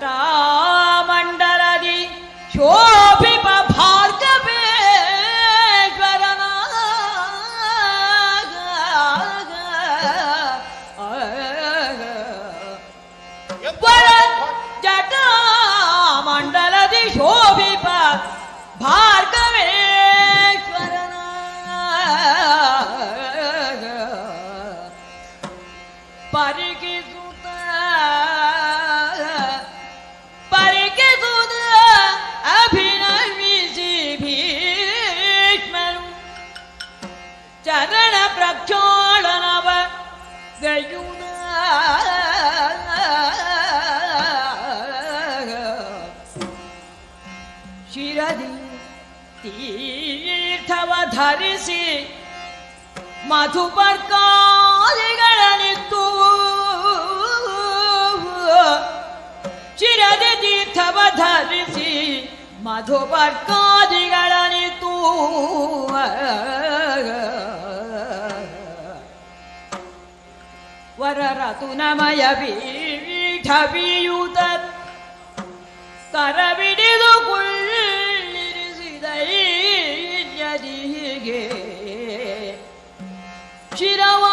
ಜಟಾಮಂಡಲದಿ ಶೋಭಿಪ ಭಾರ್ಗವೇಶ್ವರನ ವರ ಜಟಾಮಂಡಲದಿ ಶೋಭಿಪ ಭಾರ್ಗವೇಶ್ವರನ ತೀರ್ಥವ ಧರಿಸಿ ಮಧುಪರ್ಕಾದಿಗಳನಿತ್ತು ಶಿರದಿ ತೀರ್ಥವ ಧರಿಸಿ ಮಧುಪರ್ಕಾದಿಗಳನಿತ್ತು ವರರತುನಮಯ ಪೀಠವಿಯೂತ ಕರಬಿಡಿದು ಕುಳ್ಳಿರಿಸಿದ ಯದಿಗೆ ಶಿರವ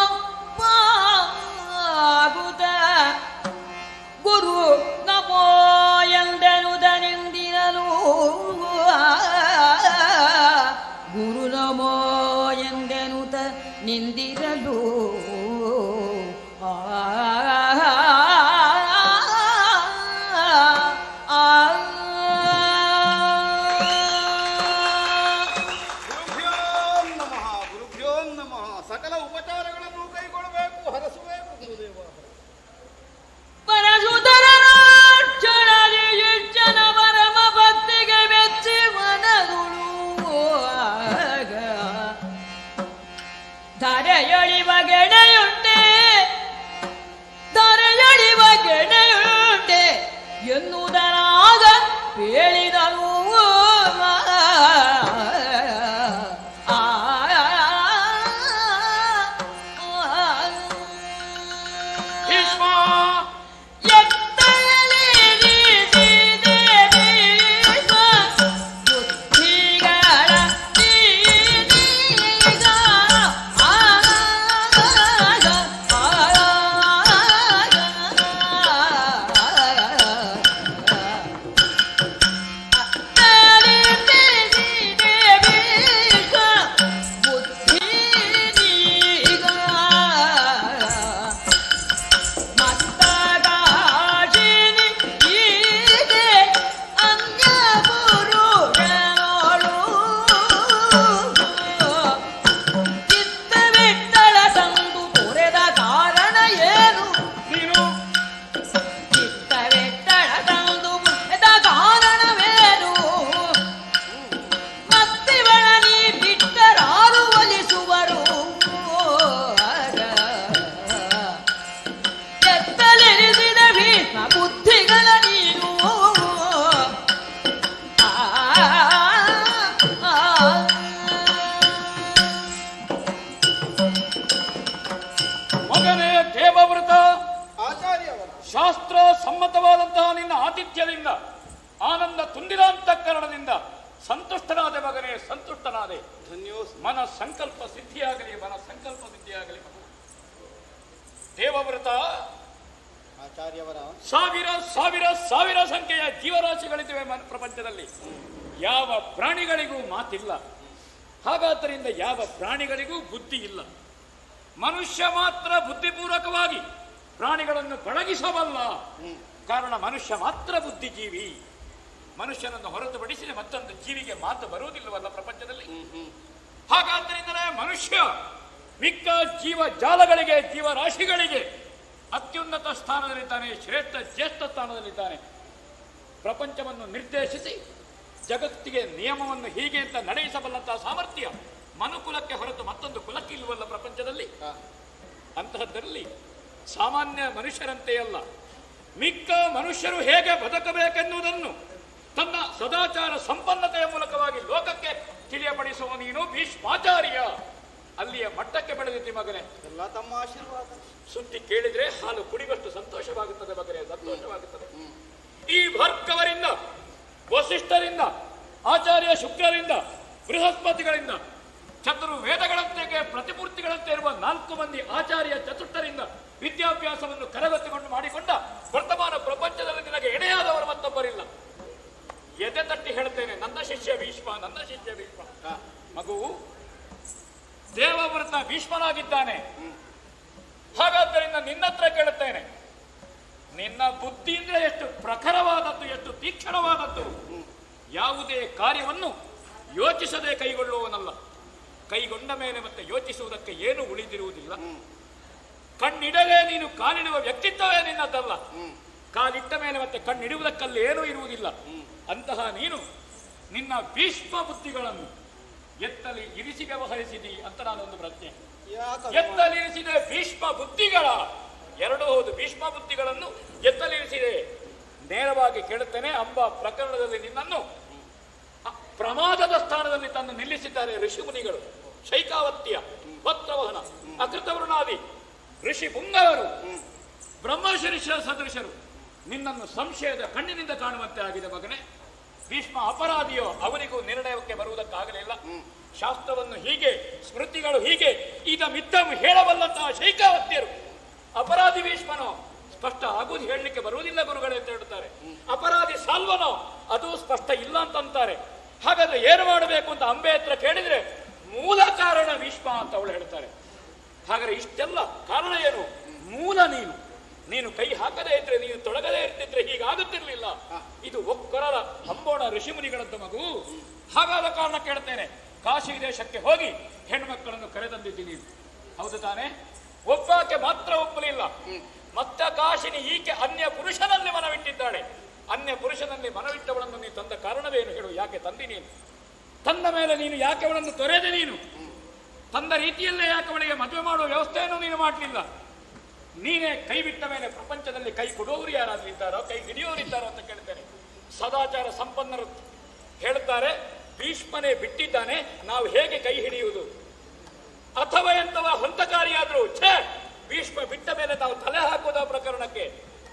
ದೇವವ್ರತ ಆಚಾರ್ಯವರ ಸಾವಿರ ಸಾವಿರ ಸಾವಿರ ಸಂಖ್ಯೆಯ ಜೀವರಾಶಿಗಳಿವೆ ಮನ್- ಪ್ರಪಂಚದಲ್ಲಿ. ಯಾವ ಪ್ರಾಣಿಗಳಿಗೂ ಮಾತಿಲ್ಲ. ಹಾಗಾದ್ದರಿಂದ ಯಾವ ಪ್ರಾಣಿಗಳಿಗೂ ಬುದ್ಧಿ ಇಲ್ಲ. ಮನುಷ್ಯ ಮಾತ್ರ ಬುದ್ಧಿಪೂರ್ವಕವಾಗಿ ಪ್ರಾಣಿಗಳನ್ನು ಬಳಗಿಸಬಲ್ಲ ಕಾರಣ ಮನುಷ್ಯ ಮಾತ್ರ ಬುದ್ಧಿಜೀವಿ. ಮನುಷ್ಯನನ್ನು ಹೊರತುಪಡಿಸಿ ಮತ್ತೊಂದು ಜೀವಿಗೆ ಮಾತು ಬರುವುದಿಲ್ಲವಲ್ಲ ಪ್ರಪಂಚದಲ್ಲಿ. ಹಾಗಾದ್ದರಿಂದಲೇ ಮನುಷ್ಯ ಮಿಕ್ಕ ಜೀವ ಜಾಲಗಳಿಗೆ ಜೀವರಾಶಿಗಳಿಗೆ ಅತ್ಯುನ್ನತ ಸ್ಥಾನದಲ್ಲಿದ್ದಾನೆ ಶ್ರೇಷ್ಠ ಜ್ಯೇಷ್ಠ ಸ್ಥಾನದಲ್ಲಿದ್ದಾನೆ. ಪ್ರಪಂಚವನ್ನು ನಿರ್ದೇಶಿಸಿ ಜಗತ್ತಿಗೆ ನಿಯಮವನ್ನು ಹೀಗೆ ಅಂತ ನಡೆಸಬಲ್ಲಂತಹ ಸಾಮರ್ಥ್ಯ ಮನುಕುಲಕ್ಕೆ ಹೊರತು ಮತ್ತೊಂದು ಕುಲಕ್ಕೆ ಇಲ್ಲವಲ್ಲ ಪ್ರಪಂಚದಲ್ಲಿ. ಅಂತಹದ್ದರಲ್ಲಿ ಸಾಮಾನ್ಯ ಮನುಷ್ಯರಂತೆ ಅಲ್ಲ. ಮಿಕ್ಕ ಮನುಷ್ಯರು ಹೇಗೆ ಬದುಕಬೇಕೆನ್ನುವುದನ್ನು ತನ್ನ ಸದಾಚಾರ ಸಂಪನ್ನತೆಯ ಮೂಲಕವಾಗಿ ಲೋಕಕ್ಕೆ ತಿಳಿಯಪಡಿಸುವ ನೀನು ಭೀಷ್ಮಾಚಾರ್ಯ. ಅಲ್ಲಿಯ ಮಟ್ಟಕ್ಕೆ ಬೆಳೆದಿದ್ದಿ ಮಗನೇ. ಎಲ್ಲ ತಮ್ಮ ಆಶೀರ್ವಾದ. ಸುದ್ದಿ ಕೇಳಿದ್ರೆ ಹಾಲು ಕುಡಿವಷ್ಟು ಸಂತೋಷವಾಗುತ್ತದೆ ಮಗನೇ ಸಂತೋಷವಾಗುತ್ತದೆ. ಈ ಭರ್ಗವರಿಂದ ವಸಿಷ್ಠರಿಂದ ಆಚಾರ್ಯ ಶುಕ್ರರಿಂದ ಬೃಹಸ್ಪತಿಗಳಿಂದ ಚತುರು ವೇದಗಳಂತೆಗೆ ಪ್ರತಿಮೂರ್ತಿಗಳಂತೆ ಇರುವ ನಾಲ್ಕು ಮಂದಿ ಆಚಾರ್ಯ ಚತುರ್ಥರಿಂದ ವಿದ್ಯಾಭ್ಯಾಸವನ್ನು ಕರಗತ್ತಿಕೊಂಡು ಮಾಡಿಕೊಂಡ ವರ್ತಮಾನ ಪ್ರಪಂಚದಲ್ಲಿ ನಿನಗೆ ಎಡೆಯಾದವರು ಮತ್ತೊಬ್ಬರಿಲ್ಲ. ಎದೆ ತಟ್ಟಿ ಹೇಳ್ತೇನೆ ನನ್ನ ಶಿಷ್ಯ ಭೀಷ್ಮ ನನ್ನ ಶಿಷ್ಯ ಭೀಷ್ಮ. ಹಾ. ದೇವವ್ರತ ಭೀಷ್ಮನಾಗಿದ್ದಾನೆ. ಹಾಗಾದ್ದರಿಂದ ನಿನ್ನತ್ರ ಕೇಳುತ್ತೇನೆ. ನಿನ್ನ ಬುದ್ಧಿ ಅಂದ್ರೆ ಎಷ್ಟು? ಪ್ರಖರವಾದದ್ದು ಎಷ್ಟು? ತೀಕ್ಷ್ಣವಾದದ್ದು? ಯಾವುದೇ ಕಾರ್ಯವನ್ನು ಯೋಚಿಸದೆ ಕೈಗೊಳ್ಳುವವನಲ್ಲ. ಕೈಗೊಂಡ ಮೇಲೆ ಮತ್ತೆ ಯೋಚಿಸುವುದಕ್ಕೆ ಏನು ಉಳಿದಿರುವುದಿಲ್ಲ. ಕಣ್ಣಿಡಲೇ ನೀನು ಕಾಲಿಡುವ ವ್ಯಕ್ತಿತ್ವವೇ ನಿನ್ನದಲ್ಲ. ಕಾಲಿಟ್ಟ ಮೇಲೆ ಮತ್ತೆ ಕಣ್ಣಿಡುವುದಕ್ಕಲ್ಲಿ ಏನೂ ಇರುವುದಿಲ್ಲ. ಅಂತಹ ನೀನು ನಿನ್ನ ಭೀಷ್ಮ ಬುದ್ಧಿಗಳನ್ನು ಎತ್ತಲಿ ಇರಿಸಿ ವ್ಯವಹರಿಸಿದಿ ಅಂತ ನಾನೊಂದು ಪ್ರಶ್ನೆ. ಎತ್ತಲಿರಿಸಿದೆ ಭೀಷ್ಮ ಬುದ್ಧಿಗಳ ಎರಡು ಹೌದು ಭೀಷ್ಮ ಬುದ್ಧಿಗಳನ್ನು ಎತ್ತಲಿರಿಸಿದೆ. ನೇರವಾಗಿ ಕೇಳುತ್ತೇನೆ ಅಂಬ ಪ್ರಕರಣದಲ್ಲಿ ನಿನ್ನನ್ನು ಪ್ರಮಾದದ ಸ್ಥಾನದಲ್ಲಿ ತಂದು ನಿಲ್ಲಿಸಿದ್ದಾರೆ ಋಷಿಮುನಿಗಳು ಶೈಕಾವತ್ಯ ಭಕ್ತವಹನ ಅಕೃತವೃಣಾದಿ ಋಷಿ ಪುಂಗವರು ಬ್ರಹ್ಮಶಿರಿಷ ಸದೃಶರು. ನಿನ್ನನ್ನು ಸಂಶಯದ ಕಣ್ಣಿನಿಂದ ಕಾಣುವಂತೆ ಆಗಿದೆ ಮಗನೇ. ಭೀಷ್ಮ ಅಪರಾಧಿಯೋ ಅವನಿಗೂ ನಿರ್ಣಯಕ್ಕೆ ಬರುವುದಕ್ಕಾಗಲಿಲ್ಲ ಶಾಸ್ತ್ರವನ್ನು ಹೀಗೆ ಸ್ಮೃತಿಗಳು ಹೀಗೆ ಈಗ ಮಿತ್ತ ಹೇಳಬಲ್ಲಂತಹ ಶೈಕಾವತ್ಯರು. ಅಪರಾಧಿ ಭೀಷ್ಮನೋ ಸ್ಪಷ್ಟ ಆಗುವುದು ಹೇಳಲಿಕ್ಕೆ ಬರುವುದಿಲ್ಲ ಗುರುಗಳು ಅಂತ ಹೇಳ್ತಾರೆ ಅಪರಾಧಿ ಸಾಲ್ವನೋ ಅದು ಸ್ಪಷ್ಟ ಇಲ್ಲ ಅಂತಂತಾರೆ. ಹಾಗಾದ್ರೆ ಏನು ಮಾಡಬೇಕು ಅಂತ ಅಂಬೆ ಹತ್ರ ಕೇಳಿದ್ರೆ ಮೂಲ ಕಾರಣ ಭೀಷ್ಮ ಅಂತ ಅವಳು ಹೇಳ್ತಾರೆ. ಹಾಗಾದ್ರೆ ಇಷ್ಟೆಲ್ಲ ಕಾರಣ ಏನು? ಮೂಲ ನೀನು. ನೀನು ಕೈ ಹಾಕದೇ ಇದ್ರೆ ನೀನು ತೊಡಗದೇ ಇರ್ತಿದ್ರೆ ಹೀಗಾಗುತ್ತಿರ್ಲಿಲ್ಲ. ಇದು ಒಕ್ಕರರ ಅಂಬೋಣ ಋಷಿಮುನಿಗಳದ್ದು ಮಗು ಹಾಗಾದ ಕಾರಣ ಕೇಳ್ತೇನೆ ಕಾಶಿ ದೇಶಕ್ಕೆ ಹೋಗಿ ಹೆಣ್ಮಕ್ಕಳನ್ನು ನೀನು ಹೌದು ತಾನೆ? ಒಬ್ಬಾಕೆ ಮಾತ್ರ ಒಪ್ಪಲಿಲ್ಲ. ಮತ್ತ ಕಾಶಿನಿ ಈಕೆ ಅನ್ಯ ಪುರುಷನಲ್ಲಿ ಮನವಿಟ್ಟಿದ್ದಾಳೆ. ಅನ್ಯ ಪುರುಷನಲ್ಲಿ ಮನವಿಟ್ಟವಳನ್ನು ನೀನು ತಂದ ಕಾರಣವೇನು ಹೇಳು? ಯಾಕೆ ತಂದಿ ನೀನು? ತಂದ ಮೇಲೆ ನೀನು ಯಾಕೆ ಅವಳನ್ನು ತೊರೆದೆ ನೀನು? ತಂದ ರೀತಿಯಲ್ಲೇ ಯಾಕೆ ಅವಳಿಗೆ ಮದುವೆ ಮಾಡುವ ವ್ಯವಸ್ಥೆಯನ್ನು ನೀನು ಮಾಡಲಿಲ್ಲ? ನೀನೇ ಕೈ ಬಿಟ್ಟ ಮೇಲೆ ಪ್ರಪಂಚದಲ್ಲಿ ಕೈ ಕೊಡೋರು ಯಾರಾದ್ರೂ ಇದ್ದಾರೋ, ಕೈ ಹಿಡಿಯೋರು ಇದ್ದಾರೋ ಅಂತ ಕೇಳ್ತಾರೆ. ಸದಾಚಾರ ಸಂಪನ್ನರು ಹೇಳ್ತಾರೆ, ಭೀಷ್ಮನೇ ಬಿಟ್ಟಿದ್ದಾನೆ, ನಾವು ಹೇಗೆ ಕೈ ಹಿಡಿಯುವುದು? ಅಥವಾ ಎಂತವ ಹೊಂತಕಾರಿಯಾದರೂ ಛೇ, ಭೀಷ್ಮ ಬಿಟ್ಟ ಮೇಲೆ ನಾವು ತಲೆ ಹಾಕುವುದ ಪ್ರಕರಣಕ್ಕೆ?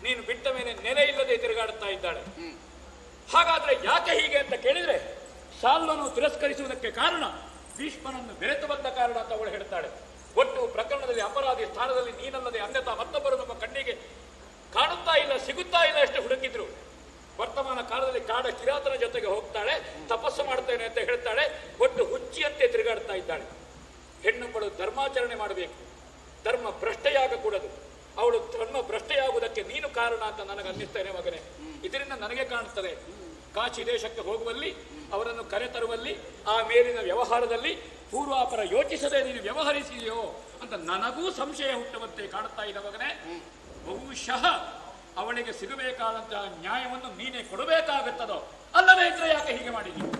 ನೀನು ಬಿಟ್ಟ ಮೇಲೆ ನೆಲೆ ಇಲ್ಲದೆ ತಿರುಗಾಡುತ್ತಾ ಇದ್ದಾಳೆ. ಹಾಗಾದ್ರೆ ಯಾಕೆ ಹೀಗೆ ಅಂತ ಕೇಳಿದ್ರೆ ಶಾಲ್ವನ್ನು ತಿರಸ್ಕರಿಸುವುದಕ್ಕೆ ಕಾರಣ, ಭೀಷ್ಮನನ್ನು ಬೆರೆತು ಬಂದ ಕಾರಣ ಅಂತ ಅವಳು ಹೇಳ್ತಾಳೆ. ಒಟ್ಟು ಪ್ರಕರಣದಲ್ಲಿ ಅಪರಾಧಿ ಸ್ಥಾನದಲ್ಲಿ ನೀನಲ್ಲದೆ ಅನ್ಯತಾ ಮತ್ತೊಬ್ಬರು ನಮ್ಮ ಕಣ್ಣಿಗೆ ಕಾಣುತ್ತಾ ಇಲ್ಲ, ಸಿಗುತ್ತಾ ಇಲ್ಲ ಎಷ್ಟು ಹುಡುಕಿದ್ರು. ವರ್ತಮಾನ ಕಾಲದಲ್ಲಿ ಕಾಡ ಕಿರಾತನ ಜೊತೆಗೆ ಹೋಗ್ತಾಳೆ, ತಪಸ್ಸು ಮಾಡ್ತೇನೆ ಅಂತ ಹೇಳ್ತಾಳೆ, ಒಟ್ಟು ಹುಚ್ಚಿಯಂತೆ ತಿರುಗಾಡ್ತಾ ಇದ್ದಾಳೆ. ಹೆಣ್ಣುಗಳು ಧರ್ಮಾಚರಣೆ ಮಾಡಬೇಕು. ಧರ್ಮ ಭ್ರಷ್ಟೆಯಾಗಕೂಡದು. ಅವಳು ಧರ್ಮ ಭ್ರಷ್ಟೆಯಾಗುವುದಕ್ಕೆ ನೀನು ಕಾರಣ ಅಂತ ನನಗೆ ಅನ್ನಿಸ್ತೇನೆ ಮಗನೇ. ಇದರಿಂದ ನನಗೆ ಕಾಣುತ್ತದೆ. ಕಾಶಿ ದೇಶಕ್ಕೆ ಹೋಗುವಲ್ಲಿ, ಅವರನ್ನು ಕರೆತರುವಲ್ಲಿ, ಆ ಮೇಲಿನ ವ್ಯವಹಾರದಲ್ಲಿ ಪೂರ್ವಾಪರ ಯೋಚಿಸದೆ ನೀನು ವ್ಯವಹರಿಸಿದೆಯೋ ಅಂತ ನನಗೂ ಸಂಶಯ ಹುಟ್ಟುವಂತೆ ಕಾಣುತ್ತಾ ಇದ್ದ ಮಗನೇ. ಬಹುಶಃ ಅವಳಿಗೆ ಸಿಗಬೇಕಾದಂತಹ ನ್ಯಾಯವನ್ನು ನೀನೇ ಕೊಡಬೇಕಾಗುತ್ತದೋ? ಅಲ್ಲವೇ ಇದ್ರೆ ಯಾಕೆ ಹೀಗೆ ಮಾಡಿದ್ದೀವಿ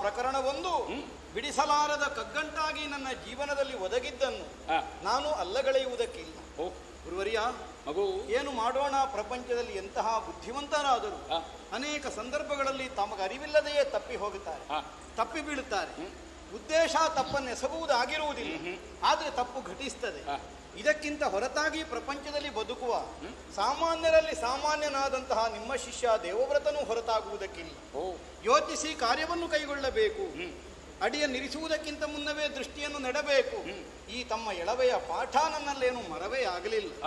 ಪ್ರಕರಣವೊಂದು ಬಿಡಿಸಲಾರದ ಕಗ್ಗಂಟಾಗಿ ನನ್ನ ಜೀವನದಲ್ಲಿ ಒದಗಿದ್ದನ್ನು ನಾನು ಅಲ್ಲಗಳೆಯುವುದಕ್ಕಿಲ್ಲ. ಓ, ಗುರುವರ್ಯ ಮಗು. ಏನು ಮಾಡೋಣ ಪ್ರಪಂಚದಲ್ಲಿ ಎಂತಹ ಬುದ್ಧಿವಂತರಾದರು ಅನೇಕ ಸಂದರ್ಭಗಳಲ್ಲಿ ತಮಗೆ ಅರಿವಿಲ್ಲದೆಯೇ ತಪ್ಪಿ ಹೋಗುತ್ತಾರೆ. ತಪ್ಪಿ ಬೀಳುತ್ತಾರೆ. ಉದ್ದೇಶ ತಪ್ಪನ್ನು ಎಸಗುವುದಾಗಿರುವುದಿಲ್ಲ ಆದರೆ ತಪ್ಪು ಘಟಿಸ್ತದೆ. ಇದಕ್ಕಿಂತ ಹೊರತಾಗಿ ಪ್ರಪಂಚದಲ್ಲಿ ಬದುಕುವ ಸಾಮಾನ್ಯರಲ್ಲಿ ಸಾಮಾನ್ಯನಾದಂತಹ ನಿಮ್ಮ ಶಿಷ್ಯ ದೇವವ್ರತನೂ ಹೊರತಾಗುವುದಕ್ಕಿಲ್ಲ. ಯೋಚಿಸಿ ಕಾರ್ಯವನ್ನು ಕೈಗೊಳ್ಳಬೇಕು. ಅಡಿಯನ್ನಿರಿಸುವುದಕ್ಕಿಂತ ಮುನ್ನವೇ ದೃಷ್ಟಿಯನ್ನು ನೆಡಬೇಕು. ಈ ತಮ್ಮ ಎಳವೆಯ ಪಾಠ ನನ್ನಲ್ಲೇನು ಮರವೇ ಆಗಲಿಲ್ಲ.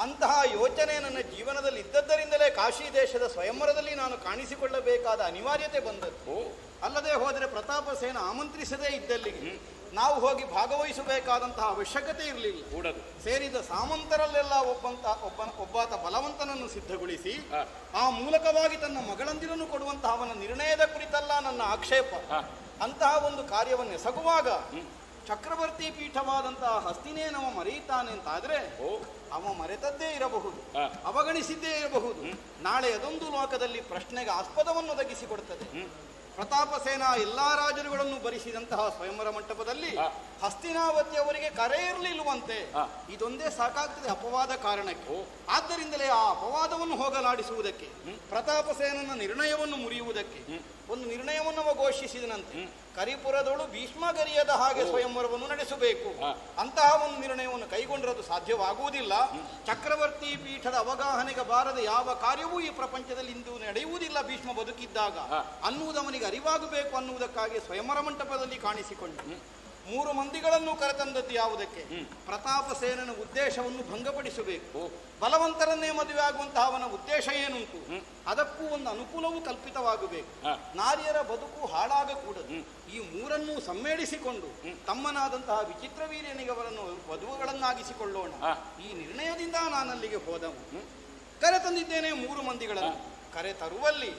ಅಂತಹ ಯೋಚನೆ ನನ್ನ ಜೀವನದಲ್ಲಿ ಇದ್ದದ್ದರಿಂದಲೇ ಕಾಶಿ ದೇಶದ ಸ್ವಯಂವರದಲ್ಲಿ ನಾನು ಕಾಣಿಸಿಕೊಳ್ಳಬೇಕಾದ ಅನಿವಾರ್ಯತೆ ಬಂದದ್ದು. ಅಲ್ಲದೆ ಹೋದರೆ ಪ್ರತಾಪ ಸೇನ ಆಮಂತ್ರಿಸದೇ ಇದ್ದಲ್ಲಿಗೆ. ನಾವು ಹೋಗಿ ಭಾಗವಹಿಸಬೇಕಾದಂತಹ ಅವಶ್ಯಕತೆ ಇರಲಿಲ್ಲ. ಕೂಡದು. ಸೇರಿದ ಸಾಮಂತರಲ್ಲೆಲ್ಲ ಒಬ್ಬಂತ ಒಬ್ಬ ಒಬ್ಬಾತ ಬಲವಂತನನ್ನು ಸಿದ್ಧಗೊಳಿಸಿ ಆ, ಮೂಲಕವಾಗಿ ತನ್ನ ಮಗಳಂದಿರನ್ನು ಕೊಡುವಂತಹ ಅವನ ನಿರ್ಣಯದ ಕುರಿತಲ್ಲ ನನ್ನ ಆಕ್ಷೇಪ. ಅಂತಹ ಒಂದು ಕಾರ್ಯವನ್ನು ಎಸಗುವಾಗ ಚಕ್ರವರ್ತಿ ಪೀಠವಾದಂತಹ ಹಸ್ತಿನೇ ನಮ್ಮ ಮರೆಯುತ್ತಾನೆ ಅಂತಾದ್ರೆ ಅವ ಮರೆತದ್ದೇ ಇರಬಹುದು. ಅವಗಣಿಸಿದ್ದೇ ಇರಬಹುದು. ನಾಳೆ ಅದೊಂದು ಲೋಕದಲ್ಲಿ ಪ್ರಶ್ನೆಗೆ ಆಸ್ಪದವನ್ನು ಒದಗಿಸಿಕೊಡುತ್ತದೆ ಪ್ರತಾಪ ಸೇನಾ ಎಲ್ಲಾ ರಾಜರುಗಳನ್ನು ಭರಿಸಿದಂತಹ ಸ್ವಯಂವರ ಮಂಟಪದಲ್ಲಿ. ಹಸ್ತಿನಾವತಿ ಅವರಿಗೆ ಕರೆ ಇರಲಿಲ್ಲವಂತೆ. ಇದೊಂದೇ ಸಾಕಾಗ್ತದೆ ಅಪವಾದ ಕಾರಣಕ್ಕೆ. ಆದ್ದರಿಂದಲೇ ಆ ಅಪವಾದವನ್ನು ಹೋಗಲಾಡಿಸುವುದಕ್ಕೆ ಪ್ರತಾಪ ಸೇನನ ನಿರ್ಣಯವನ್ನು ಮುರಿಯುವುದಕ್ಕೆ ಒಂದು ನಿರ್ಣಯವನ್ನು ಘೋಷಿಸಿದನಂತೆ. ಕರಿಪುರದೊಳು ಭೀಷ್ಮಗರಿಯದ ಹಾಗೆ ಸ್ವಯಂವರವನ್ನು ನಡೆಸಬೇಕು. ಅಂತಹ ಒಂದು ನಿರ್ಣಯವನ್ನು ಕೈಗೊಂಡರದು ಸಾಧ್ಯವಾಗುವುದಿಲ್ಲ. ಚಕ್ರವರ್ತಿ ಪೀಠದ ಅವಗಾಹನೆಗೆ ಬಾರದ ಯಾವ ಕಾರ್ಯವೂ ಈ ಪ್ರಪಂಚದಲ್ಲಿ ಇಂದು ನಡೆಯುವುದಿಲ್ಲ ಭೀಷ್ಮ ಬದುಕಿದ್ದಾಗ. ಅನ್ನುವುದು ಅವನಿಗೆ ಅರಿವಾಗಬೇಕು ಅನ್ನುವುದಕ್ಕಾಗಿ ಸ್ವಯಂವರ ಮಂಟಪದಲ್ಲಿ ಕಾಣಿಸಿಕೊಂಡು ಮೂರು ಮಂದಿಗಳನ್ನು ಕರೆತಂದದ್ದು ಯಾವುದಕ್ಕೆ? ಪ್ರತಾಪ ಸೇನನ ಉದ್ದೇಶವನ್ನು ಭಂಗಪಡಿಸಬೇಕು. ಬಲವಂತರನ್ನೇ ಮದುವೆ ಆಗುವಂತಹ ಅವನ ಉದ್ದೇಶ ಏನುಂಟು? ಅದಕ್ಕೂ ಒಂದು ಅನುಕೂಲವೂ ಕಲ್ಪಿತವಾಗಬೇಕು. ನಾರಿಯರ ಬದುಕು ಹಾಳಾಗಕೂಡದು. ಈ ಮೂರನ್ನೂ ಸಮ್ಮೇಳಿಸಿಕೊಂಡು ತಮ್ಮನಾದಂತಹ ವಿಚಿತ್ರ ವೀರ್ಯನಿಗೆ ಅವರನ್ನು ವಧುಗಳನ್ನಾಗಿಸಿಕೊಳ್ಳೋಣ ಈ ನಿರ್ಣಯದಿಂದ ನಾನಲ್ಲಿಗೆ ಹೋದವು. ಕರೆ ತಂದಿದ್ದೇನೆ ಮೂರು ಮಂದಿಗಳನ್ನು. ಕರೆ ತರುವಲ್ಲಿ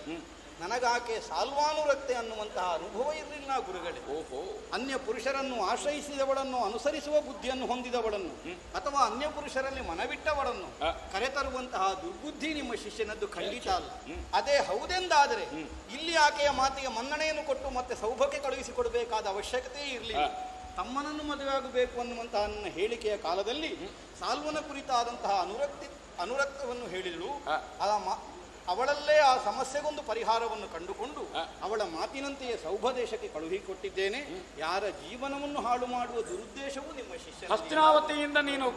ನನಗಾಕೆ ಸಾಲ್ವಾನುರಕ್ತೆ ಅನ್ನುವಂತಹ ಅನುಭವ ಇರಲಿಲ್ಲ ಗುರುಗಳೇ. ಓಹೋ. ಅನ್ಯ ಪುರುಷರನ್ನು ಆಶ್ರಯಿಸಿದವಳನ್ನು ಅನುಸರಿಸುವ ಬುದ್ಧಿಯನ್ನು ಹೊಂದಿದವಳನ್ನು ಅಥವಾ ಅನ್ಯ ಪುರುಷರಲ್ಲಿ ಮನವಿಟ್ಟವಳನ್ನು. ಕರೆತರುವಂತಹ ದುರ್ಬುದ್ಧಿ ನಿಮ್ಮ ಶಿಷ್ಯನದ್ದು ಖಂಡಿತ ಅಲ್ಲ. ಅದೇ ಹೌದೆಂದಾದರೆ ಇಲ್ಲಿ ಆಕೆಯ ಮಾತಿಗೆ ಮನ್ನಣೆಯನ್ನು ಕೊಟ್ಟು ಮತ್ತೆ ಸೌಭಕ್ಕೆ ಕಳುಹಿಸಿಕೊಡಬೇಕಾದ ಅವಶ್ಯಕತೆ ಇರಲಿಲ್ಲ. ತಮ್ಮನನ್ನು ಮದುವೆಯಾಗಬೇಕು ಅನ್ನುವಂತಹ ನನ್ನ ಹೇಳಿಕೆಯ ಕಾಲದಲ್ಲಿ ಸಾಲ್ವನ ಕುರಿತಾದಂತಹ ಅನುರಕ್ತಿ ಅನುರಕ್ತವನ್ನು ಹೇಳಿದಳು. ಆ. ಅವಳಲ್ಲೇ ಆ ಸಮಸ್ಯೆಗೊಂದು ಪರಿಹಾರವನ್ನು ಕಂಡುಕೊಂಡು. ಅವಳ ಮಾತಿನಂತೆಯೇ ಸೌಭದೇಶಕ್ಕೆ ಕಳುಹಿಕೊಟ್ಟಿದ್ದೇನೆ ಯಾರ ಜೀವನವನ್ನು ಹಾಳು ಮಾಡುವ ದುರುದ್ದೇಶವೂ ನಿಮ್ಮ ಶಿಷ್ಯ ಹಸ್ತಿನಾವತಿಯಿಂದ ನೀನು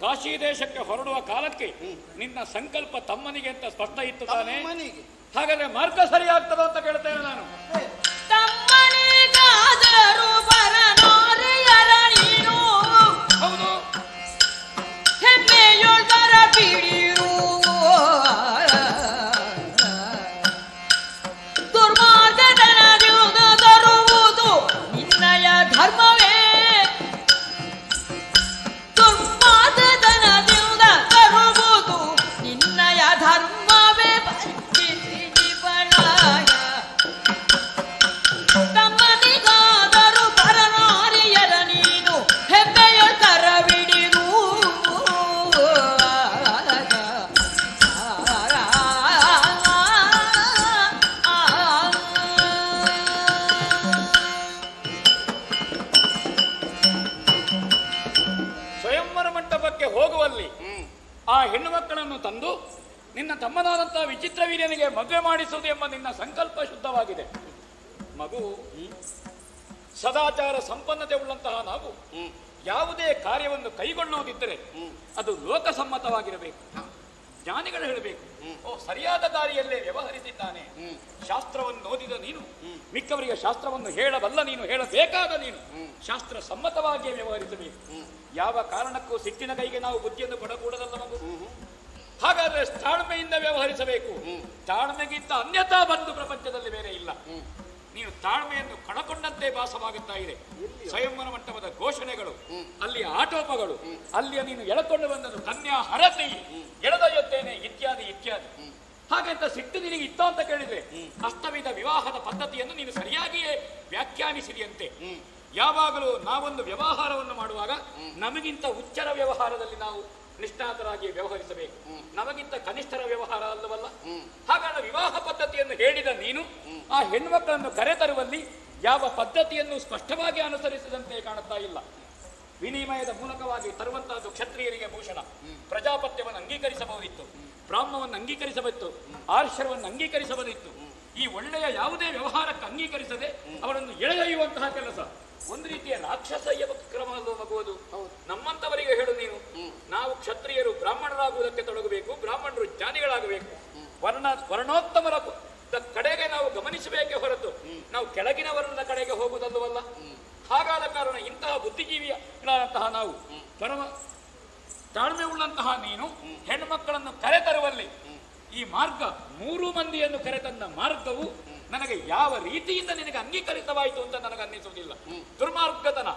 ಕಾಶಿ ದೇಶಕ್ಕೆ ಹೊರಡುವ ಕಾಲಕ್ಕೆ ನಿನ್ನ ಸಂಕಲ್ಪ ತಮ್ಮನಿಗೆ ಅಂತ ಸ್ಪಷ್ಟ ಇತ್ತು ತಾನೆ. ಮನೆಗೆ ಹಾಗಾದ್ರೆ ಮಾರ್ಗ ಸರಿಯಾಗ್ತದ ಅಂತ ಕೇಳ್ತೇನೆ ನಾನು. ತಮ್ಮನಿಗಾದರೂ ಸದಾಚಾರ ಸಂಪನ್ನತೆ ಉಳ್ಳಂತಹ ನಾವು ಯಾವುದೇ ಕಾರ್ಯವನ್ನು ಕೈಗೊಳ್ಳುವುದಿದ್ದರೆ ಅದು ಲೋಕಸಮ್ಮತವಾಗಿರಬೇಕು. ಜ್ಞಾನಿಗಳು ಹೇಳಬೇಕು. ಓ ಸರಿಯಾದ ದಾರಿಯಲ್ಲೇ ವ್ಯವಹರಿಸಿದ್ದಾನೆ. ಶಾಸ್ತ್ರವನ್ನು ಓದಿದ ನೀನು ಮಿಕ್ಕವರಿಗೆ ಶಾಸ್ತ್ರವನ್ನು ಹೇಳಬಲ್ಲ ನೀನು ಹೇಳಬೇಕಾದ ನೀನು ಶಾಸ್ತ್ರ ಸಮ್ಮತವಾಗಿಯೇ ವ್ಯವಹರಿಸಬೇಕು. ಯಾವ ಕಾರಣಕ್ಕೂ ಸಿಟ್ಟಿನ ಕೈಗೆ ನಾವು ಬುದ್ಧಿಯನ್ನು ಕೊಡಕೂಡದಲ್ಲ ಮಗು. ಹಾಗಾದ್ರೆ ತಾಳ್ಮೆಯಿಂದ ವ್ಯವಹರಿಸಬೇಕು. ತಾಳ್ಮೆಗಿಂತ ಅನ್ಯತಾ ಬಂದು ಪ್ರಪಂಚದಲ್ಲಿ ಬೇರೆ ಇಲ್ಲ. ನೀನು ತಾಳ್ಮೆಯನ್ನು ಕಣಕೊಂಡಂತೆ ಭಾಸವಾಗುತ್ತಾ ಇದೆ. ಸ್ವಯಂವರ ಮಂಟಪದ ಘೋಷಣೆಗಳು ಅಲ್ಲಿ ಆಟೋಪಗಳು ಅಲ್ಲಿಯ ನೀನು ಎಳಕೊಂಡು ಬಂದದ್ದು ಕನ್ಯಾ ಹರತಿ ಎಳೆದೊಯ್ಯುತ್ತೇನೆ ಇತ್ಯಾದಿ ಇತ್ಯಾದಿ. ಹಾಗೆಂತ ಸಿಟ್ಟು ನಿನಗೆ ಇತ್ತ ಅಂತ ಕೇಳಿದ್ರೆ ಅಷ್ಟವಿಧ ವಿವಾಹದ ಪದ್ಧತಿಯನ್ನು ನೀನು ಸರಿಯಾಗಿಯೇ ವ್ಯಾಖ್ಯಾನಿಸಿದೆಯಂತೆ ಯಾವಾಗಲೂ ನಾವೊಂದು ವ್ಯವಹಾರವನ್ನು ಮಾಡುವಾಗ ನಮಗಿಂತ ಉಚ್ಚರ ವ್ಯವಹಾರದಲ್ಲಿ ನಾವು ನಿಷ್ಠಾತರಾಗಿ ವ್ಯವಹರಿಸಬೇಕು. ನಮಗಿಂತ ಕನಿಷ್ಠರ ವ್ಯವಹಾರ ಅಲ್ಲವಲ್ಲ? ಹಾಗಾದ್ರೆ ವಿವಾಹ ನೀನು ಆ ಹೆಣ್ಮಕ್ಕಳನ್ನು ಕರೆತರುವಲ್ಲಿ ಯಾವ ಪದ್ಧತಿಯನ್ನು ಸ್ಪಷ್ಟವಾಗಿ ಅನುಸರಿಸಿದಂತೆ ಕಾಣುತ್ತಾ ಇಲ್ಲ. ವಿನಿಮಯದ ಮೂಲಕವಾಗಿ ತರುವಂತಹದ್ದು ಕ್ಷತ್ರಿಯರಿಗೆ ಭೂಷಣ. ಪ್ರಜಾಪತ್ಯವನ್ನು ಅಂಗೀಕರಿಸಬಹುದಿತ್ತು. ಬ್ರಾಹ್ಮವನ್ನು ಅಂಗೀಕರಿಸಬಹುದು ಆರ್ಷರವನ್ನು ಅಂಗೀಕರಿಸಬಹುದಿತ್ತು ಈ ಒಳ್ಳೆಯ ಯಾವುದೇ ವ್ಯವಹಾರಕ್ಕೆ ಅಂಗೀಕರಿಸದೆ ಅವರನ್ನು ಎಳೆದೊಯ್ಯುವಂತಹ ಕೆಲಸ. ಒಂದು ರೀತಿಯ ರಾಕ್ಷಸ ಕ್ರಮ ಮಗುವುದು. ನಮ್ಮಂತವರಿಗೆ ಹೇಳು ನೀನು. ನಾವು ಕ್ಷತ್ರಿಯರು ಬ್ರಾಹ್ಮಣರಾಗುವುದಕ್ಕೆ ತೊಡಗಬೇಕು. ಬ್ರಾಹ್ಮಣರು ಜ್ಞಾನಿಗಳಾಗಬೇಕು ವರ್ಣ, ವರ್ಣೋತ್ತಮರ ಕಡೆಗೆ ನಾವು ಗಮನಿಸಬೇಕೇ ಹೊರತು ನಾವು ಕೆಳಗಿನ ವರ್ಣದ ಕಡೆಗೆ ಹೋಗುವುದಲ್ಲವಲ್ಲ? ಹಾಗಾದ ಕಾರಣ ಇಂತಹ ಬುದ್ಧಿಜೀವಿಗಳಂತಹ ನಾವು ಪರಮ ತಾಳ್ಮೆ ಉಳ್ಳಂತಹ ನೀನು ಹೆಣ್ಣುಮಕ್ಕಳನ್ನು ಕರೆತರುವಲ್ಲಿ ಈ ಮಾರ್ಗ ಮೂರು ಮಂದಿಯನ್ನು ಕರೆತಂದ ಮಾರ್ಗವು ನನಗೆ ಯಾವ ರೀತಿಯಿಂದ ನಿನಗೆ ಅಂಗೀಕರಿತವಾಯಿತು ಅಂತ ನನಗೆ ಅನ್ನಿಸುವುದಿಲ್ಲ ದುರ್ಮಾರ್ಗತನ.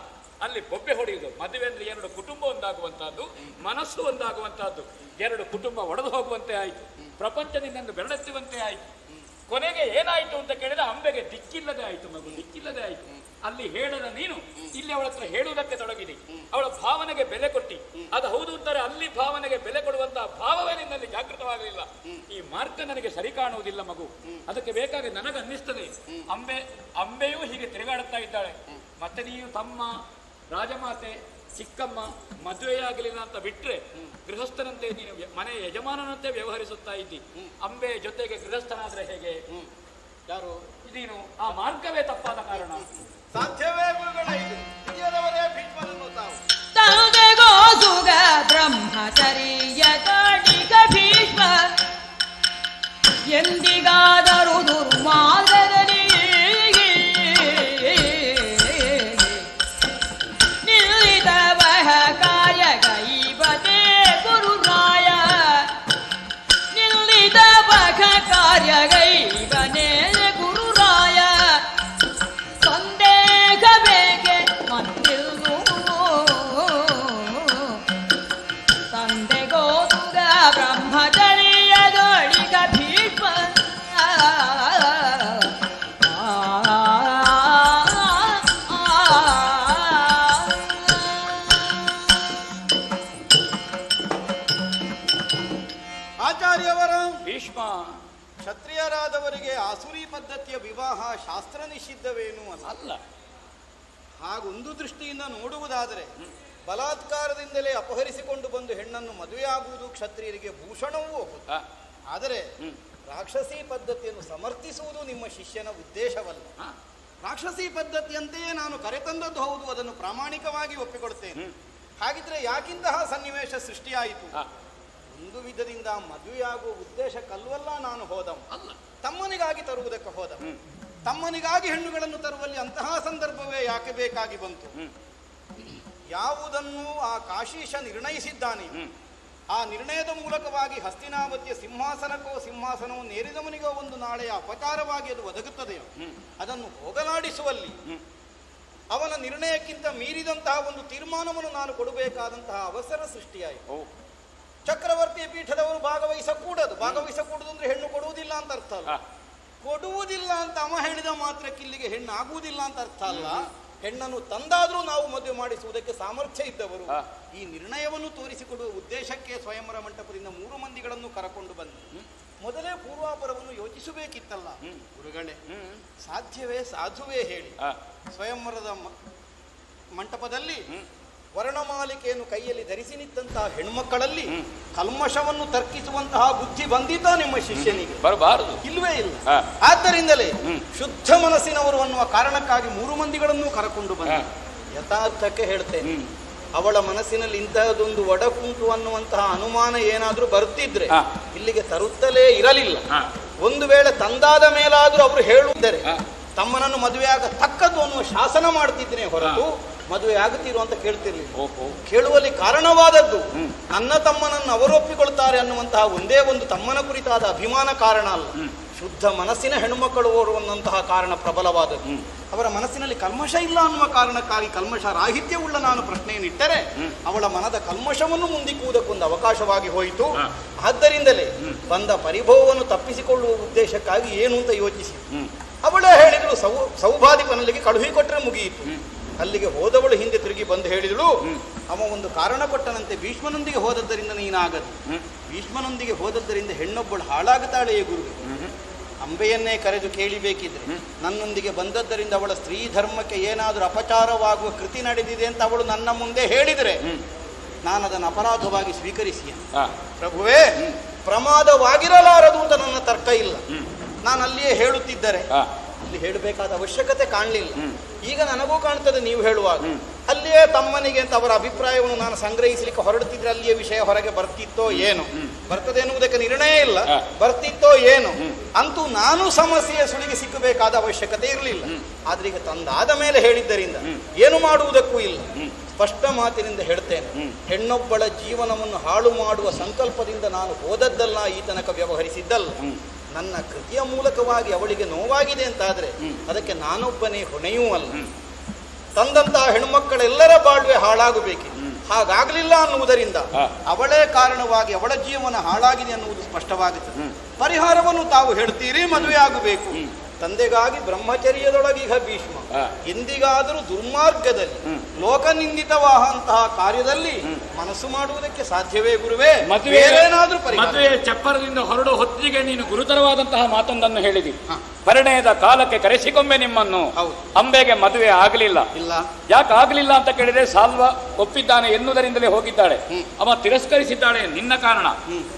ಅಲ್ಲಿ ಬೊಬ್ಬೆ ಹೊಡೆಯುವುದು, ಮದುವೆ ಅಂದ್ರೆ ಎರಡು ಕುಟುಂಬ ಒಂದಾಗುವಂತಹದ್ದು, ಮನಸ್ಸು ಒಂದಾಗುವಂತಹದ್ದು. ಎರಡು ಕುಟುಂಬ ಒಡೆದು ಹೋಗುವಂತೆ ಆಯಿತು. ಪ್ರಪಂಚದಿಂದ ಬೆರಳೆತ್ತುವಂತೆ ಆಯಿತು. ಕೊನೆಗೆ ಏನಾಯಿತು ಅಂತ ಕೇಳಿದ್ರೆ ಅಂಬೆಗೆ ದಿಕ್ಕಿಲ್ಲದೆ ಆಯಿತು ಮಗು, ದಿಕ್ಕಿಲ್ಲದೆ ಆಯ್ತು. ಅಲ್ಲಿ ಹೇಳದ ನೀನು, ಇಲ್ಲಿ ಅವಳ ಹತ್ರ ಹೇಳುವುದಕ್ಕೆ ತೊಡಗಿದಿ. ಅವಳ ಭಾವನೆಗೆ ಬೆಲೆ ಕೊಟ್ಟಿ. ಅದು ಹೌದು ಅಂತಾರೆ, ಅಲ್ಲಿ ಭಾವನೆಗೆ ಬೆಲೆ ಕೊಡುವಂತಹ ಭಾವವೇ ನಿನ್ನಲ್ಲಿ ಜಾಗೃತವಾಗಲಿಲ್ಲ. ಈ ಮಾರ್ಗ ನನಗೆ ಸರಿ ಕಾಣುವುದಿಲ್ಲ ಮಗು. ಅದಕ್ಕೆ ಬೇಕಾಗಿ ನನಗೆ ಅನ್ನಿಸ್ತದೆ ಅಂಬೆ, ಅಂಬೆಯೂ ಹೀಗೆ ತಿರುಗಾಡುತ್ತಾ ಇದ್ದಾಳೆ. ಮತ್ತೆ ನೀನು ತಮ್ಮ ರಾಜಮಾತೆ ಚಿಕ್ಕಮ್ಮ ಮದುವೆಯಾಗಲಿಲ್ಲ ಅಂತ ಬಿಟ್ರೆ ಗೃಹಸ್ಥನಂತೆ ನೀನು ಮನೆ ಯಜಮಾನನಂತೆ ವ್ಯವಹರಿಸುತ್ತಾ ಇದ್ದಿ. ಅಂಬೆ ಜೊತೆಗೆ ಗೃಹಸ್ಥನಾದ್ರೆ ಹೇಗೆ? ಯಾರು? ನೀನು ಆ ಮಾರ್ಗವೇ ತಪ್ಪಾದ ಕಾರಣ. ಸಾಧ್ಯವೇ ಗುರುಗಳ ಆಸುರಿ ಪದ್ಧತಿಯ ವಿವಾಹ ಶಾಸ್ತ್ರ ನಿಷಿದ್ಧವೇನು ಅಲ್ಲ? ಹಾಗೊಂದು ದೃಷ್ಟಿಯಿಂದ ನೋಡುವುದಾದರೆ ಬಲಾತ್ಕಾರದಿಂದಲೇ ಅಪಹರಿಸಿಕೊಂಡು ಬಂದು ಹೆಣ್ಣನ್ನು ಮದುವೆಯಾಗುವುದು ಕ್ಷತ್ರಿಯರಿಗೆ ಭೂಷಣವೂ ಆದರೆ. ರಾಕ್ಷಸಿ ಪದ್ಧತಿಯನ್ನು ಸಮರ್ಥಿಸುವುದು ನಿಮ್ಮ ಶಿಷ್ಯನ ಉದ್ದೇಶವಲ್ಲ. ರಾಕ್ಷಸಿ ಪದ್ಧತಿಯಂತೆಯೇ ನಾನು ಕರೆತಂದದ್ದು ಹೌದು ಅದನ್ನು ಪ್ರಾಮಾಣಿಕವಾಗಿ ಒಪ್ಪಿಕೊಡ್ತೇನೆ. ಹಾಗಿದ್ರೆ ಯಾಕಿಂತಹ ಸನ್ನಿವೇಶ ಸೃಷ್ಟಿಯಾಯಿತು? ಒಂದು ವಿಧದಿಂದ ಮದುವೆಯಾಗುವ ಉದ್ದೇಶಕ್ಕಲ್ವಲ್ಲ ನಾನು ಹೋದವ ಅಲ್ಲ. ತಮ್ಮನಿಗಾಗಿ ತರುವುದಕ್ಕೆ ಹೋದ ತಮ್ಮನಿಗಾಗಿ ಹೆಣ್ಣುಗಳನ್ನು ತರುವಲ್ಲಿ ಅಂತಹ ಸಂದರ್ಭವೇ ಯಾಕೆ ಬೇಕಾಗಿ ಬಂತು? ಯಾವುದನ್ನು ಆ ಕಾಶೀಶ ನಿರ್ಣಯಿಸಿದ್ದಾನೆ? ಆ ನಿರ್ಣಯದ ಮೂಲಕವಾಗಿ ಹಸ್ತಿನಾವತಿಯ ಸಿಂಹಾಸನಕ್ಕೋ ಸಿಂಹಾಸನವು ನೇರಿದವನಿಗೋ ಒಂದು ನಾಳೆಯ ಅಪಚಾರವಾಗಿ ಅದು ಒದಗುತ್ತದೆಯೋ? ಅದನ್ನು ಹೋಗಲಾಡಿಸುವಲ್ಲಿ ಅವನ ನಿರ್ಣಯಕ್ಕಿಂತ ಮೀರಿದಂತಹ ಒಂದು ತೀರ್ಮಾನವನ್ನು ನಾನು ಕೊಡಬೇಕಾದಂತಹ ಅವಸರ ಸೃಷ್ಟಿಯಾಯಿತು. ಚಕ್ರವರ್ತಿ ಪೀಠದವರು ಭಾಗವಹಿಸಕೂಡದು. ಭಾಗವಹಿಸಕೂಡದು ಅಂದ್ರೆ ಹೆಣ್ಣು ಕೊಡುವುದಿಲ್ಲ ಅಂತ ಅರ್ಥ ಅಲ್ಲ ಕೊಡುವುದಿಲ್ಲ ಅಂತ ಅವ ಹೇಳಿದ ಮಾತ್ರಕ್ಕೆ ಇಲ್ಲಿಗೆ ಹೆಣ್ಣು ಆಗುವುದಿಲ್ಲ ಅಂತ ಅರ್ಥ ಅಲ್ಲ ಹೆಣ್ಣನ್ನು ತಂದಾದರೂ ನಾವು ಮದುವೆ ಮಾಡಿಸುವುದಕ್ಕೆ ಸಾಮರ್ಥ್ಯ ಇದ್ದವರು ಈ ನಿರ್ಣಯವನ್ನು ತೋರಿಸಿಕೊಡುವ ಉದ್ದೇಶಕ್ಕೆ ಸ್ವಯಂವರ ಮಂಟಪದಿಂದ ಮೂರು ಮಂದಿಗಳನ್ನು ಕರಕೊಂಡು ಬಂದು ಮೊದಲೇ ಪೂರ್ವಾಪರವನ್ನು ಯೋಚಿಸಬೇಕಿತ್ತಲ್ಲ? ಗುರುಗಳೇ. ಸಾಧ್ಯವೇ ಸಾಧುವೇ ಹೇಳಿ. ಸ್ವಯಂವರದ ಮಂಟಪದಲ್ಲಿ. ವರ್ಣಮಾಲಿಕೆಯನ್ನು ಕೈಯಲ್ಲಿ ಧರಿಸಿ ನಿಂತಹ ಹೆಣ್ಮಕ್ಕಳಲ್ಲಿ ಕಲ್ಮಶವನ್ನು ತರ್ಕಿಸುವಂತಹ ಬುದ್ಧಿ ಬಂದಿದ್ದ ನಿಮ್ಮ ಶಿಷ್ಯನಿಗೆ. ಬರಬಾರದು. ಇಲ್ವೇ ಇಲ್ಲ. ಆದ್ದರಿಂದಲೇ ಶುದ್ಧ ಮನಸ್ಸಿನವರು ಅನ್ನುವ ಕಾರಣಕ್ಕಾಗಿ ಮೂರು ಮಂದಿಗಳನ್ನು ಕರಕೊಂಡು ಬಂದ. ಯಥಾರ್ಥಕ್ಕೆ ಹೇಳ್ತೇನೆ. ಅವಳ ಮನಸ್ಸಿನಲ್ಲಿ ಇಂತಹದೊಂದು ಒಡಕುಂಟು ಅನ್ನುವಂತಹ ಅನುಮಾನ ಏನಾದರೂ ಬರುತ್ತಿದ್ರೆ ಇಲ್ಲಿಗೆ ತರುತ್ತಲೇ ಇರಲಿಲ್ಲ. ಒಂದು ವೇಳೆ ತಂದಾದ ಮೇಲಾದರೂ ಅವರು ಹೇಳುತ್ತಾರೆ ತಮ್ಮನನ್ನು ಮದುವೆಯಾಗ ತಕ್ಕದ್ದು ಅನ್ನುವ ಶಾಸನ ಮಾಡ್ತಿದ್ದೇನೆ ಹೊರತು ಮದುವೆ ಆಗುತ್ತೀರೋ ಅಂತ ಕೇಳ್ತಿರ್ಲಿ. ಕೇಳುವಲ್ಲಿ ಕಾರಣವಾದದ್ದು. ನನ್ನ ತಮ್ಮನನ್ನು ಅವರು ಒಪ್ಪಿಕೊಳ್ತಾರೆ ಅನ್ನುವಂತಹ ಒಂದೇ ಒಂದು ತಮ್ಮನ ಕುರಿತಾದ ಅಭಿಮಾನ ಕಾರಣ ಅಲ್ಲ. ಶುದ್ಧ ಮನಸ್ಸಿನ ಹೆಣ್ಣುಮಕ್ಕಳು ಓಡುವಂತಹ ಕಾರಣ ಪ್ರಬಲವಾದದ್ದು. ಅವರ ಮನಸ್ಸಿನಲ್ಲಿ ಕಲ್ಮಶ ಇಲ್ಲ ಅನ್ನುವ ಕಾರಣಕ್ಕಾಗಿ ಕಲ್ಮಶ ರಾಹಿತ್ಯವುಳ್ಳ ನಾನು ಪ್ರಶ್ನೆಯನ್ನಿಟ್ಟರೆ ಅವಳ ಮನದ ಕಲ್ಮಶವನ್ನು ಮುಂದಿಕ್ಕುವುದಕ್ಕೊಂದು ಅವಕಾಶವಾಗಿ ಹೋಯಿತು. ಆದ್ದರಿಂದಲೇ ಬಂದ ಪರಿಭವವನ್ನು ತಪ್ಪಿಸಿಕೊಳ್ಳುವ ಉದ್ದೇಶಕ್ಕಾಗಿ ಏನು ಅಂತ ಯೋಚಿಸಿ. ಅವಳೇ ಹೇಳಿದಳು ಸೌ ಸೌಭಾದಿಪನಲ್ಲಿಗೆ ಕಳುಹಿಕೊಟ್ಟರೆ ಮುಗಿಯಿತು. ಅಲ್ಲಿಗೆ ಹೋದವಳು ಹಿಂದೆ ತಿರುಗಿ ಬಂದು ಹೇಳಿದಳು ಅವ ಒಂದು ಕಾರಣ ಕೊಟ್ಟನಂತೆ ಭೀಷ್ಮನೊಂದಿಗೆ ಹೋದದ್ದರಿಂದ ನೀನಾಗದು. ಭೀಷ್ಮನೊಂದಿಗೆ ಹೋದದ್ದರಿಂದ ಹೆಣ್ಣೊಬ್ಬಳು ಹಾಳಾಗುತ್ತಾಳೆಯೇ ಗುರು ಅಂಬೆಯನ್ನೇ ಕರೆದು ಕೇಳಿಬೇಕಿದ್ರೆ ನನ್ನೊಂದಿಗೆ ಬಂದದ್ದರಿಂದ ಅವಳ ಸ್ತ್ರೀ ಧರ್ಮಕ್ಕೆ ಏನಾದರೂ ಅಪಚಾರವಾಗುವ ಕೃತಿ ನಡೆದಿದೆ ಅಂತ ಅವಳು ನನ್ನ ಮುಂದೆ ಹೇಳಿದರೆ ನಾನು ಅದನ್ನು ಅಪರಾಧವಾಗಿ ಸ್ವೀಕರಿಸಿ ಪ್ರಭುವೇ ಪ್ರಮಾದವಾಗಿರಲಾರದು ಅಂತ ನನ್ನ ತರ್ಕ ಇಲ್ಲ. ನಾನು ಅಲ್ಲಿಯೇ ಹೇಳುತ್ತಿದ್ದರೆ ಹಾ ಅಲ್ಲಿ ಹೇಳಬೇಕಾದ ಅವಶ್ಯಕತೆ ಕಾಣಲಿಲ್ಲ. ಈಗ ನನಗೂ ಕಾಣ್ತದೆ ನೀವು ಹೇಳುವಾಗ. ಅಲ್ಲಿಯೇ ತಮ್ಮನಿಗೆ ಅಂತ ಅವರ ಅಭಿಪ್ರಾಯವನ್ನು ನಾನು ಸಂಗ್ರಹಿಸಲಿಕ್ಕೆ ಹೊರಡುತ್ತಿದ್ರೆ ಅಲ್ಲಿಯೇ ವಿಷಯ ಹೊರಗೆ ಬರ್ತಿತ್ತೋ ಏನು. ಬರ್ತದೆ ಎನ್ನುವುದಕ್ಕೆ ನಿರ್ಣಯ ಇಲ್ಲ. ಬರ್ತಿತ್ತೋ ಏನು. ಅಂತೂ ನಾನು ಸಮಸ್ಯೆಯ ಸುಳಿಗೆ ಸಿಕ್ಕಬೇಕಾದ ಅವಶ್ಯಕತೆ ಇರಲಿಲ್ಲ. ಆದ್ರೆ ಈಗ ತಂದಾದ ಮೇಲೆ ಹೇಳಿದ್ದರಿಂದ ಏನು ಮಾಡುವುದಕ್ಕೂ ಇಲ್ಲ. ಸ್ಪಷ್ಟ ಮಾತಿನಿಂದ ಹೇಳ್ತೇನೆ. ಹೆಣ್ಣೊಬ್ಬಳ ಜೀವನವನ್ನು ಹಾಳು ಮಾಡುವ ಸಂಕಲ್ಪದಿಂದ ನಾನು ಹೋದದ್ದಲ್ಲ ಈ ತನಕ ವ್ಯವಹರಿಸಿದ್ದಲ್ಲ. ನನ್ನ ಕೃತಿಯ ಮೂಲಕವಾಗಿ ಅವಳಿಗೆ ನೋವಾಗಿದೆ ಅಂತಾದ್ರೆ ಅದಕ್ಕೆ ನಾನೊಬ್ಬನೇ ಹೊಣೆಯೂ ಅಲ್ಲ. ತಂದಂತಹ ಹೆಣ್ಮಕ್ಕಳೆಲ್ಲರ ಬಾಳ್ವೆ ಹಾಳಾಗಬೇಕು? ಹಾಗಾಗಲಿಲ್ಲ ಅನ್ನುವುದರಿಂದ ಅವಳೇ ಕಾರಣವಾಗಿ ಅವಳ ಜೀವನ ಹಾಳಾಗಿದೆ ಅನ್ನುವುದು ಸ್ಪಷ್ಟವಾಗುತ್ತದೆ. ಪರಿಹಾರವನ್ನು ತಾವು ಹೇಳ್ತೀರಿ ಮದುವೆ ಆಗಬೇಕು ತಂದೆಗಾಗಿ ಬ್ರಹ್ಮಚರ್ಯದೊಳಗೀಗ ಭೀಷ್ಮ. ಎಂದಿಗಾದರೂ ದುರ್ಮಾರ್ಗದಲ್ಲಿ ಲೋಕನಿಂದಿತವಾದಂತಹ ಕಾರ್ಯದಲ್ಲಿ ಮನಸ್ಸು ಮಾಡುವುದಕ್ಕೆ ಸಾಧ್ಯವೇ ಗುರುವೇ? ಮದುವೆ ಬೇರೇನಾದ್ರೂ ಪರಿಹಾರ. ಚಪ್ಪರದಿಂದ ಹೊರಡುವ ಹೊತ್ತಿಗೆ ನೀನು ಗುರುತರವಾದಂತಹ ಮಾತೊಂದನ್ನು ಹೇಳಿದಿ. ಪರಿಣಯದ ಕಾಲಕ್ಕೆ ಕರೆಸಿಕೊಂಬೆ ನಿಮ್ಮನ್ನು. ಅಂಬೆಗೆ ಮದುವೆ ಆಗಲಿಲ್ಲ. ಇಲ್ಲ. ಯಾಕೆ ಆಗಲಿಲ್ಲ ಅಂತ ಕೇಳಿದ್ರೆ ಸಾಲ್ವ ಒಪ್ಪಿದ್ದಾನೆ ಎನ್ನುವುದರಿಂದಲೇ ಹೋಗಿದ್ದಾಳೆ. ಅವ ತಿರಸ್ಕರಿಸಿದ್ದಾಳೆ ನಿನ್ನ ಕಾರಣ.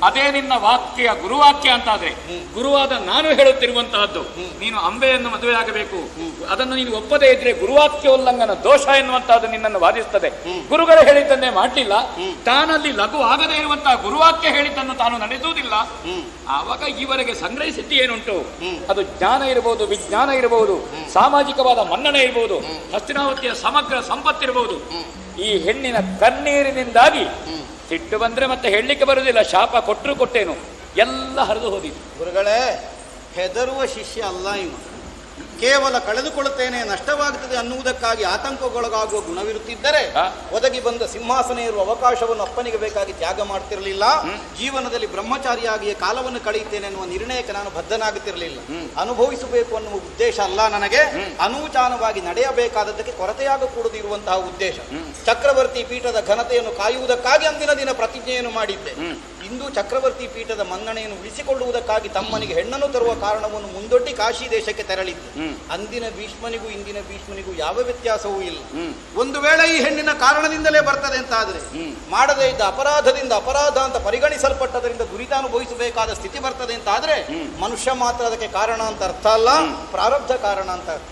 ಅದೇ ನಿನ್ನ ವಾಕ್ಯ ಗುರುವಾಕ್ಯ ಅಂತಾದ್ರೆ ಗುರುವಾದ ನಾನು ಹೇಳುತ್ತಿರುವಂತಹದ್ದು ನೀನು ಅಂಬೆಯನ್ನು ಮದುವೆ ಆಗಬೇಕು ಅದನ್ನು ನೀನು ಒಪ್ಪದೇ ಇದ್ರೆ ಗುರುವಾಕ್ಯ ಉಲ್ಲಂಘನ ದೋಷ ಎನ್ನುವಂತಹದ್ದು ನಿನ್ನನ್ನು ವಾದಿಸ್ತದೆ. ಗುರುಗಳು ಹೇಳಿದ್ದನ್ನೇ ಮಾಡಲಿಲ್ಲ. ತಾನಲ್ಲಿ ಲಘು ಆಗದೇ ಇರುವಂತಹ ಗುರುವಾಕ್ಯ ಹೇಳಿದ್ದನ್ನು ತಾನು ನಡೆಸುವುದಿಲ್ಲ. ಆವಾಗ ಈವರೆಗೆ ಸಂಗ್ರಹಿಸಿದ್ದು ಏನುಂಟು? ಅದು ಜ್ಞಾನ ಇರಬಹುದು ವಿಜ್ಞಾನ ಇರಬಹುದು ಸಾಮಾಜಿಕವಾದ ಮನ್ನಣೆ ಇರಬಹುದು ಹಸ್ತಿನಾವತಿಯ ಸಮಗ್ರ ಸಂಪತ್ತಿರಬಹುದು ಈ ಹೆಣ್ಣಿನ ಕಣ್ಣೀರಿನಿಂದಾಗಿ ಸಿಟ್ಟು ಬಂದ್ರೆ ಮತ್ತೆ ಹೇಳಲಿಕ್ಕೆ ಬರುವುದಿಲ್ಲ. ಶಾಪ ಕೊಟ್ಟರು ಕೊಟ್ಟೇನು. ಎಲ್ಲ ಹರಿದು ಹೋದಿತ್ತು ಗುರುಗಳೇ ಹೆದರುವ ಶಿಷ್ಯ ಅಲ್ಲ ಇವ. ಕೇವಲ ಕಳೆದುಕೊಳ್ಳುತ್ತೇನೆ ನಷ್ಟವಾಗುತ್ತದೆ ಅನ್ನುವುದಕ್ಕಾಗಿ ಆತಂಕಗೊಳಗಾಗುವ ಗುಣವಿರುತ್ತಿದ್ದರೆ. ಒದಗಿ ಬಂದ ಸಿಂಹಾಸನ ಇರುವ ಅವಕಾಶವನ್ನು ಅಪ್ಪನಿಗೆ ಬೇಕಾಗಿ ತ್ಯಾಗ ಮಾಡ್ತಿರಲಿಲ್ಲ. ಜೀವನದಲ್ಲಿ ಬ್ರಹ್ಮಚಾರಿಯಾಗಿಯೇ ಕಾಲವನ್ನು ಕಳೆಯುತ್ತೇನೆ ಎನ್ನುವ ನಿರ್ಣಯಕ್ಕೆ ನಾನು ಬದ್ಧನಾಗುತ್ತಿರಲಿಲ್ಲ. ಅನುಭವಿಸಬೇಕು ಅನ್ನುವ ಉದ್ದೇಶ ಅಲ್ಲ ನನಗೆ. ಅನೂಚಾನವಾಗಿ ನಡೆಯಬೇಕಾದದ್ದಕ್ಕೆ ಕೊರತೆಯಾಗಕೂಡದು ಇರುವಂತಹ ಉದ್ದೇಶ. ಚಕ್ರವರ್ತಿ ಪೀಠದ ಘನತೆಯನ್ನು ಕಾಯುವುದಕ್ಕಾಗಿ ಅಂದಿನ ದಿನ ಪ್ರತಿಜ್ಞೆಯನ್ನು ಮಾಡಿದ್ದೆ. ಇಂದು ಚಕ್ರವರ್ತಿ ಪೀಠದ ಮನ್ನಣೆಯನ್ನು ಉಳಿಸಿಕೊಳ್ಳುವುದಕ್ಕಾಗಿ ತಮ್ಮನಿಗೆ ಹೆಣ್ಣನ್ನು ತರುವ ಕಾರಣವನ್ನು ಮುಂದೊಡ್ಡಿ ಕಾಶಿ ದೇಶಕ್ಕೆ ತೆರಳಿದ್ದೆ. ಅಂದಿನ ಭೀಷ್ಮನಿಗೂ ಇಂದಿನ ಭೀಷ್ಮನಿಗೂ ಯಾವ ವ್ಯತ್ಯಾಸವೂ ಇಲ್ಲ. ಒಂದು ವೇಳೆ ಈ ಹೆಣ್ಣಿನ ಕಾರಣದಿಂದಲೇ ಬರ್ತದೆ ಅಂತ ಆದ್ರೆ ಮಾಡದೇ ಇದ್ದ ಅಪರಾಧದಿಂದ ಅಪರಾಧ ಅಂತ ಪರಿಗಣಿಸಲ್ಪಟ್ಟದರಿಂದ ದುರಿತ ಅನುಭವಿಸಬೇಕಾದ ಸ್ಥಿತಿ ಬರ್ತದೆ ಅಂತ ಆದ್ರೆ ಮನುಷ್ಯ ಮಾತ್ರ ಅದಕ್ಕೆ ಕಾರಣ ಅಂತ ಅರ್ಥ ಅಲ್ಲ ಪ್ರಾರಬ್ಧ ಕಾರಣ ಅಂತ ಅರ್ಥ.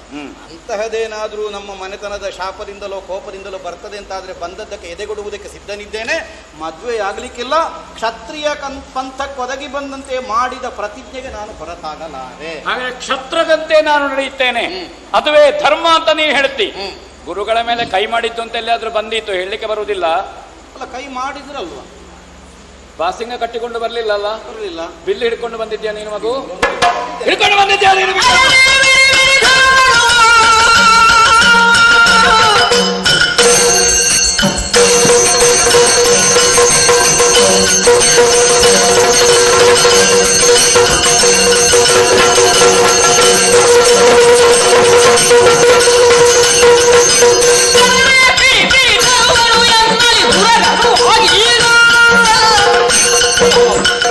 ಅಂತಹದೇನಾದ್ರೂ ನಮ್ಮ ಮನೆತನದ ಶಾಪದಿಂದಲೋ ಕೋಪದಿಂದಲೋ ಬರ್ತದೆ ಅಂತ ಆದ್ರೆ ಬಂದದ್ದಕ್ಕೆ ಎದೆಗೊಡುವುದಕ್ಕೆ ಸಿದ್ಧನಿದ್ದೇನೆ ಮದುವೆ ಆಗ್ಲಿಕ್ಕಿಲ್ಲ ಕ್ಷತ್ರಿಯ ಪಂಥಕ್ಕೆ ಒದಗಿ ಬಂದಂತೆ ಮಾಡಿದ ಪ್ರತಿಜ್ಞೆಗೆ ನಾನು ಹೊರತಾಗಲಾರೆ. ಹಾಗೆ ಕ್ಷತ್ರದಂತೆ ನಾನು ನಡೆಯುತ್ತೇನೆ ಅದುವೇ ಧರ್ಮ ಅಂತ ನೀ ಹೇಳ್ತಿ. ಗುರುಗಳ ಮೇಲೆ ಕೈ ಮಾಡಿದ್ದು ಅಂತ ಎಲ್ಲಾದ್ರೂ ಬಂದಿತ್ತು ಹೇಳಲಿಕ್ಕೆ ಬರುವುದಿಲ್ಲ. ಅಲ್ಲ ಕೈ ಮಾಡಿದ್ರಲ್ವ? ಬಾಸಿಂಗ ಕಟ್ಟಿಕೊಂಡು ಬರ್ಲಿಲ್ಲ ಅಲ್ಲ ಬರಲಿಲ್ಲ. ಬಿಲ್ ಹಿಡ್ಕೊಂಡು ಬಂದಿದ್ಯಾ ನೀನು ಮಗು? ಹಿಡ್ಕೊಂಡು ಬಂದಿದ್ಯಾ ನೀನು Oh.